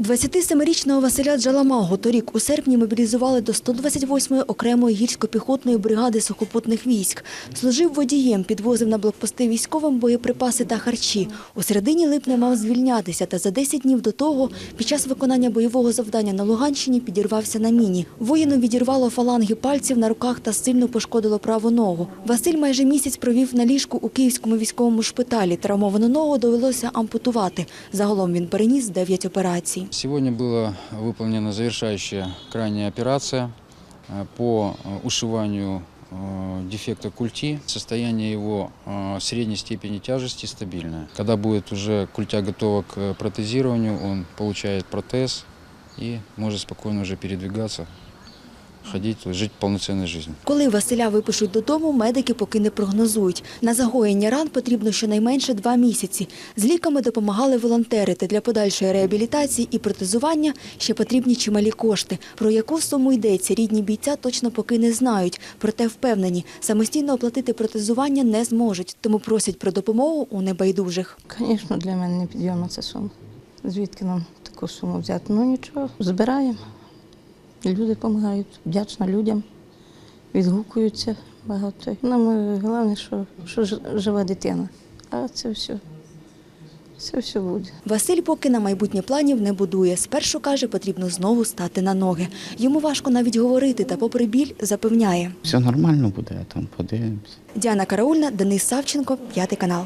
27-річного Василя Джаламагу торік у серпні мобілізували до 128-ї окремої гірсько-піхотної бригади сухопутних військ. Служив водієм, підвозив на блокпости військовим боєприпаси та харчі. У середині липня мав звільнятися, та за 10 днів до того, під час виконання бойового завдання на Луганщині, підірвався на міні. Воїну відірвало фаланги пальців на руках та сильно пошкодило праву ногу. Василь майже місяць провів на ліжку у Київському військовому шпиталі. Травмовану ногу довелося ампутувати. Загалом він переніс 9 операцій. Сегодня была выполнена завершающая крайняя операция э, по э, ушиванию э, дефекта культи. Состояние его э, средней степени тяжести стабильное. Когда будет уже культя готова к протезированию, он получает протез и может спокойно уже передвигаться, ходить, жить полноценной жизнью. Коли Василя випишуть додому, медики поки не прогнозують. На загоєння ран потрібно щонайменше два місяці. З ліками допомагали волонтери, та для подальшої реабілітації і протезування ще потрібні чималі кошти. Про яку суму йдеться, рідні бійця точно поки не знають. Проте впевнені, самостійно оплатити протезування не зможуть, тому просять про допомогу у небайдужих. Звісно, для мене непідйомна ця сума. Звідки нам таку суму взяти? Ну нічого, збираємо. Люди допомагають, вдячна людям, відгукуються багато. Нам е, головне, що, що жива дитина. А це все, це все буде. Василь поки на майбутнє планів не будує. Спершу каже, потрібно знову стати на ноги. Йому важко навіть говорити, та попри біль запевняє. Все нормально буде, там подивимось. Діана Караульна, Денис Савченко, п'ятий канал.